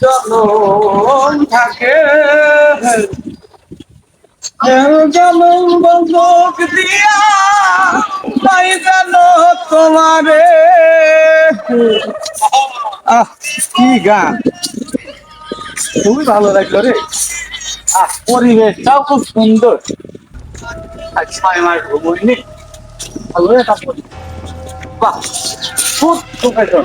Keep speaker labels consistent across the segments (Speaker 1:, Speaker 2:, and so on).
Speaker 1: চলন থাকে। যেমন বন্দুক দিয়া তাই আহ, কি গান? খুবই ভালো লাগল রে। আহ, পরিবেশটাও খুব সুন্দর। আজ ছয় মাস ঘুমোইনি। ভালো বাহ, খুব আহ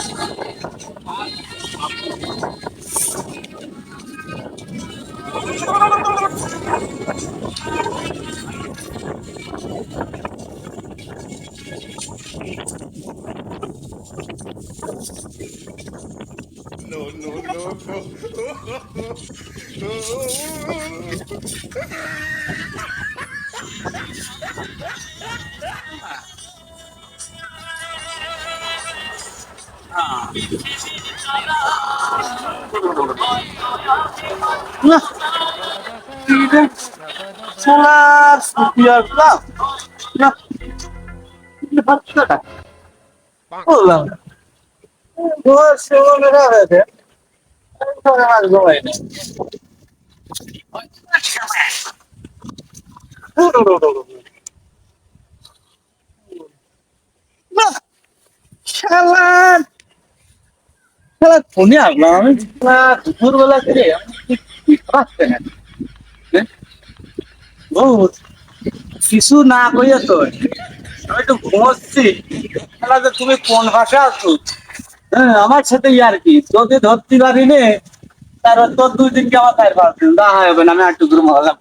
Speaker 1: No, no, no, no. Nah, tidak, sangat biarlah. Nah, মনটা। আহ, আহ, একটু ঘুম হয়। আহ, না, কি রে? সোনার সুপিয়ার ক্লাব না কি ভাবছটা বললাম খেলা ফোনে আসলাম আমি খেলা দুপুরবেলা করে পাচ্ছে না হ্যাঁ? কিছু না কইয়া তো আমি একটু ঘুমোচ্ছি। যে তুমি কোন ভাষা আছো? হ্যাঁ আমার সাথে ইয়ার কি। যদি ধরতে পারি নে তার তোর দুই দিনকে আমার খাই পারছি না হবে না আমি একটু ঘুম হলাম।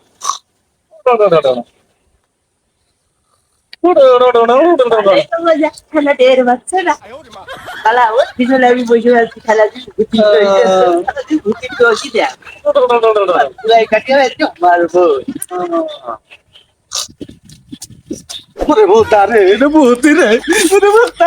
Speaker 2: খেলা টের পাচ্ছে না। খেলা ওর পিছনে আমি বসে আছি খেলা ঘুটি ঘুটি দোষি দেখ। তুই কাটিয়ে যাচ্ছে মারবো।
Speaker 1: ওরে ভূতা রে রে ভূতি রে রে ভূতা।